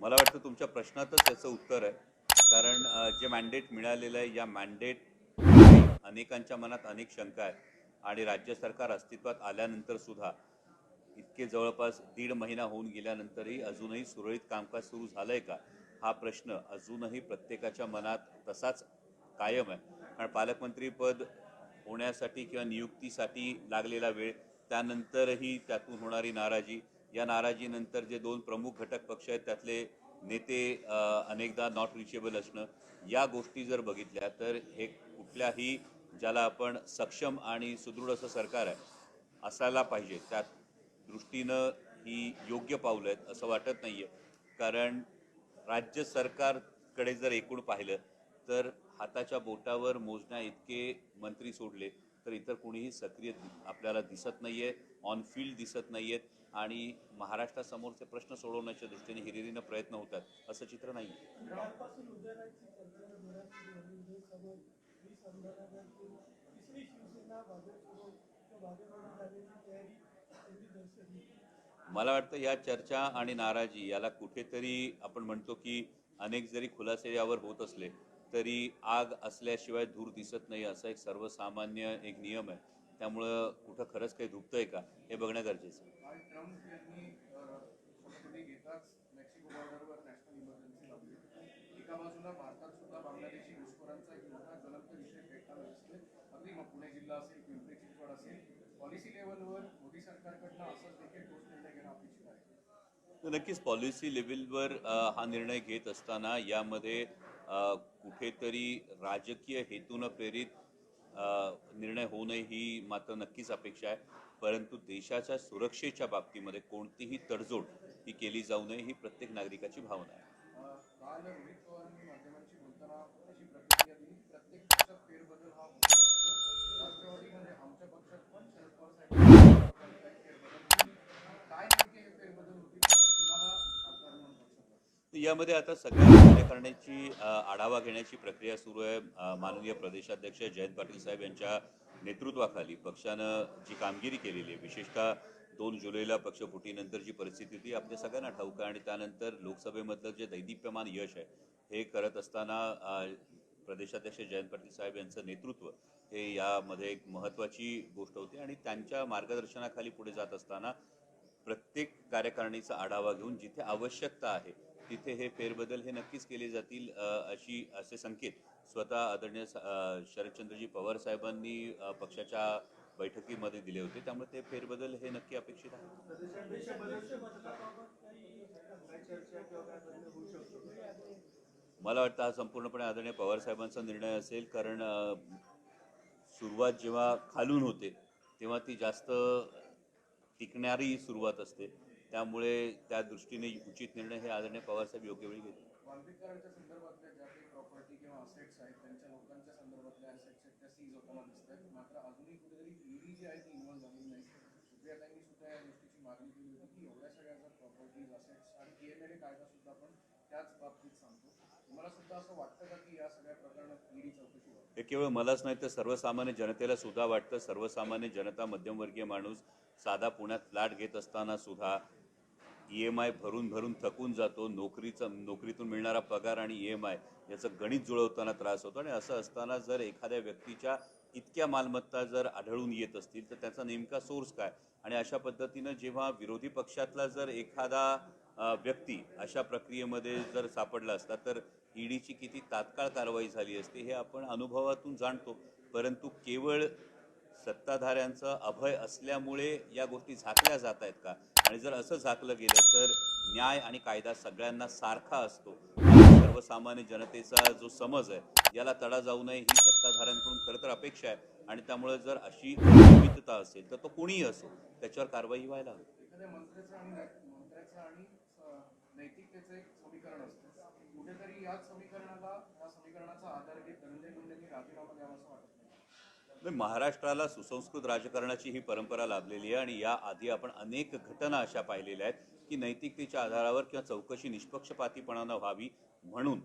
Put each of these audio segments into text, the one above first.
मला वाटतं तुमच्या प्रश्नातच याचं उत्तर आहे. कारण जे मॅन्डेट मिळालेलं आहे या मॅन्डेट अनेकांच्या मनात अनेक शंका आहेत. आणि राज्य सरकार अस्तित्वात आल्यानंतर सुद्धा इतके जवळपास दीड महिना होऊन गेल्यानंतरही अजूनही सुरळीत कामकाज सुरू झालंय का? हा प्रश्न अजूनही प्रत्येकाच्या मनात तसाच कायम आहे. कारण पालकमंत्रीपद होण्यासाठी किंवा नियुक्तीसाठी लागलेला वेळ त्यानंतरही त्यातून होणारी नाराजी. या नाराजीनंतर जे दोन प्रमुख घटक पक्ष आहेत त्यातले नेते अनेकदा नॉट रिचेबल असणं या गोष्टी जर बघितल्या तर हे कुठल्याही ज्याला आपण सक्षम आणि सुदृढ असं सरकार आहे असायला पाहिजे. त्या दृष्टीनं ही योग्य पावलं आहेत असं वाटत नाही आहे कारण राज्य सरकारकडे जर एकूण पाहिलं तर हाताच्या बोटावर मोजण्या इतके मंत्री सोडले तर इतर कोणीही सक्रिय आपल्याला दिसत नाहीये ऑन फील्ड दिसत नाहीयेत आणि महाराष्ट्रासमोरचे प्रश्न सोडवण्याच्या दृष्टीने हिरिरीनं प्रयत्न होतात असं चित्र नाही मला वाटतं या चर्चा आणि नाराजी याला कुठेतरी आपण म्हणतो की अनेक जरी खुलासे यावर होत असले तरी आग असल्याशिवाय धूर दिसत नाही असा एक सर्वसामान्य एक नियम आहे. त्यामुळं कुठं खरंच काही धुपतंय का हे बघणं गरजेचं आहे. काल ट्रम्प यांनी अ, शपथविधी घेताच मेक्सिको बॉर्डरवर नॅशनल इमर्जन्सी लावली. एका बाजूला भारतात सुद्धा बांगलादेशी घुसखोरांचा एक मोठा ज्वलंत विषय पेटताना दिसतोय अगदी मग पुणे जिल्हा असेल पिंपरी चिंचवड असेल पॉलिसी लेवलवर मोदी सरकारकडनं असंच देखील ठोस निर्णय घेणं अपेक्षित आहे. तर नक्कीच पॉलिसी लेवलवर हा निर्णय घेत असताना यामध्ये कुठेतरी राजकीय हेतूनं प्रेरित निर्णय होऊ नये ही मात्र नक्कीच अपेक्षा आहे. परंतु देशाच्या सुरक्षेच्या बाबतीमध्ये कोणतीही तडजोड ही केली जाऊ नये ही प्रत्येक नागरिकाची भावना आहे. अ, काल रोहित पवारांनी माध्यमांशी बोलताना अशी प्रतिक्रिया दिली की प्रत्येक पक्षात फेरबदल हा होत असतो राष्ट्रवादीमध्ये आमच्या पक्षात पण शरद पवार साहेब फेरबदल होईल. काय नेमके हे फेरबदल होतील असं तुम्हाला खासदार म्हणून पक्षात वाटतं? तर यामध्ये आता सगळ्या कार्य करण्याची आढावा घेण्याची प्रक्रिया सुरू आहे. माननीय प्रदेशाध्यक्ष जयंत पाटील साहेब यांच्या नेतृत्वाखाली पक्षानं जी कामगिरी केलेली आहे विशेषतः दोन जुलैला पक्षफुटीनंतर जी परिस्थिती होती. आपल्या सगळ्यांना ठाऊक आहे आणि त्यानंतर लोकसभेमधलं जे दैदिप्यमान यश आहे हे करत असताना प्रदेशाध्यक्ष जयंत पाटील साहेब यांचं नेतृत्व हे यामध्ये एक महत्त्वाची गोष्ट होती. आणि त्यांच्या मार्गदर्शनाखाली पुढे जात असताना प्रत्येक कार्यकारिणीचा आढावा घेऊन जिथे आवश्यकता आहे तिथे हे फेरबदल हे नक्कीच केले जातील अशी असे संकेत स्वतः आदरणीय शरदचंद्रजी पवार साहेबांनी पक्षाच्या बैठकीमध्ये दिले होते. त्यामुळे ते फेरबदल हे नक्की अपेक्षित आहे. मला वाटतं हा संपूर्णपणे आदरणीय पवार साहेबांचा निर्णय असेल कारण सुरुवात जेव्हा खालून होते तेव्हा ती जास्त टिकणारी सुरुवात असते. त्यामुळे त्या दृष्टीने उचित निर्णय हे आदरणीय पवारसाहेब योग्य वेळी घेतील. वाल्मिकरांच्या संदर्भातल्या ज्या काही प्रॉपर्टी किंवा असेट्स आहेत त्यांच्या लोकांच्या संदर्भातल्या असेट्स आहेत त्या सीज होताना दिसत आहेत मात्र अजूनही कुठेतरी ईडी जी आहे ती इन्व्हॉल्व झालेली नाही. सुप्रियाताईंनी सुद्धा या गोष्टीची मागणी केली होती की एवढ्या सगळ्या जर प्रॉपर्टीज असेट्स आणि पीएमएलए कायदा सुद्धा आपण त्याच बाबतीत सांगतो हे केवळ मलाच नाही तर सर्वसामान्य जनतेला सुद्धा वाटतं. सर्वसामान्य जनता मध्यमवर्गीय माणूस साधा पुण्यात फ्लॅट घेत असताना सुद्धा ई एम आय भरून भरून थकून जातो. नोकरीचा नोकरीतून मिळणारा पगार आणि ई एम आय याचं गणित जुळवताना त्रास होतो. आणि असं असताना जर एखाद्या व्यक्तीच्या इतक्या मालमत्ता जर आढळून येत असतील तर त्याचा नेमका सोर्स काय? आणि अशा पद्धतीनं जेव्हा विरोधी पक्षातला जर एखादा व्यक्ती अशा प्रक्रियेमध्ये जर सापडला असता तर ईडीची किती तात्काळ कारवाई झाली असते हे आपण अनुभवातून जाणतो. परंतु केवळ सत्ताधाऱ्यांचं अभय असल्यामुळे या गोष्टी झाकल्या जात आहेत का? आणि जर असं झाकलं गेलं तर न्याय आणि कायदा सगळ्यांना सारखा असतो. सर्वसामान्य जनतेचा जो समज आहे याला तडा जाऊ नये ही सत्ताधाऱ्यांकडून खरं तर अपेक्षा आहे. आणि त्यामुळे जर अशी विविधता असेल तर तो कोणीही असो त्याच्यावर कारवाई व्हायला हवी. कुठेतरी याच समीकरणाला या समीकरणाचा आधार घेत धनंजय मुंडेंनी राजीनामा द्यावा असं वाटत नाही. महाराष्ट्राला सुसंस्कृत राजकारणाची ही परंपरा लाभलेली आहे आणि या आधी आपण अनेक घटना अशा पाहिलेल्या आहेत की नैतिकतेच्या आधारावर किंवा चौकशी निष्पक्षपातीपणानं व्हावी म्हणून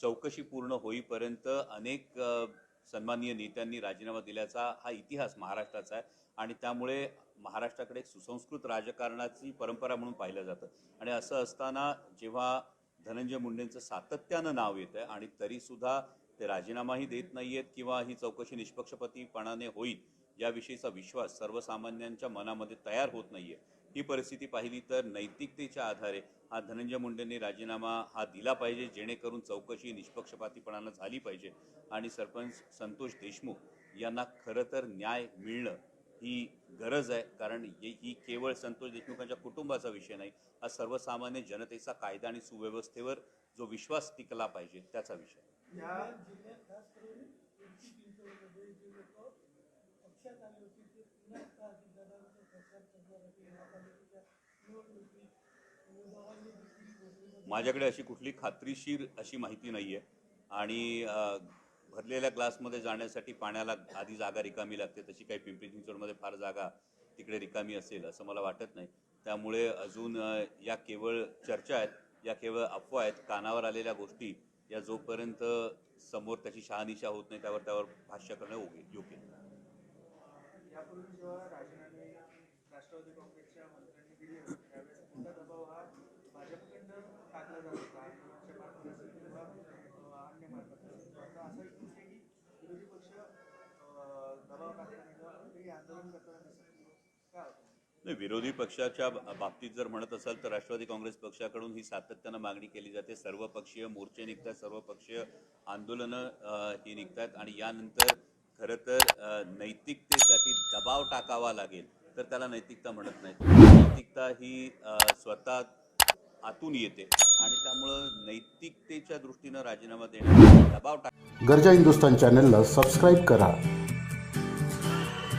चौकशी पूर्ण होईपर्यंत अनेक सन्माननीय नेत्यांनी राजीनामा दिल्याचा हा इतिहास महाराष्ट्राचा आहे आणि त्यामुळे महाराष्ट्राकडे एक सुसंस्कृत राजकारणाची परंपरा म्हणून पाहिलं जातं. आणि असं असताना जेव्हा धनंजय मुंडेंचं सातत्यानं नाव येतं आहे आणि तरीसुद्धा ते राजीनामाही देत नाही आहेत किंवा ही चौकशी निष्पक्षपातीपणाने होईल याविषयीचा विश्वास सर्वसामान्यांच्या मनामध्ये तयार होत नाहीये. ही परिस्थिती पाहिली तर नैतिकतेच्या आधारे हा धनंजय मुंडेंनी राजीनामा हा दिला पाहिजे जेणेकरून चौकशी निष्पक्षपातीपणानं झाली पाहिजे. आणि सरपंच संतोष देशमुख यांना खरं तर न्याय मिळणं ही गरज आहे कारण ही केवळ संतोष देशमुखांच्या कुटुंबाचा विषय नाही हा सर्वसामान्य जनतेचा कायदा आणि सुव्यवस्थेवर जो विश्वास टिकला पाहिजे त्याचा विषय माझ्याकडे अशी कुठली खात्रीशीर अशी माहिती नाही आहे आणि भरलेल्या ग्लासमध्ये जाण्यासाठी पाण्याला आधी जागा रिकामी लागते तशी काही पिंपरी चिंचवडमध्ये फार जागा तिकडे रिकामी असेल असं मला वाटत नाही. त्यामुळे अजून या केवळ चर्चा आहेत या केवळ अफवा आहेत कानावर आलेल्या गोष्टी या जोपर्यंत समोर त्याची शहानिशा होत नाही त्यावर त्यावर भाष्य करणं योग्य योग्य राष्ट्रवादी काँग्रेसच्या मंत्र्यांनी दिली त्यावेळेस मोठा दबाव हा भाजपकडनं टाकला जातो होता आंदोलनाच्या मार्फत असेल किंवा अ, अन्य मार्फत असेल आता असं दिसते की विरोधी पक्ष अ, दबाव टाकताना किंवा काही आंदोलन करताना दिसत नाही काय होतं नाही विरोधी पक्षाच्या बाबतीत जर म्हणत असाल तर राष्ट्रवादी काँग्रेस पक्षाकडून ही सातत्यानं मागणी केली जाते. सर्व पक्षीय मोर्चे निघतात सर्वपक्षीय आंदोलनं ही निघतात आणि यानंतर खरं तर नैतिकतेसाठी दबाव टाकावा लागेल तर त्याला नैतिकता म्हणत नाही नैतिकता ही स्वतः आतून येते आणि त्यामुळं नैतिकतेच्या दृष्टीनं राजीनामा देण्याचा दबाव टाक गरजा हिंदुस्तान चॅनलला सबस्क्राईब करा.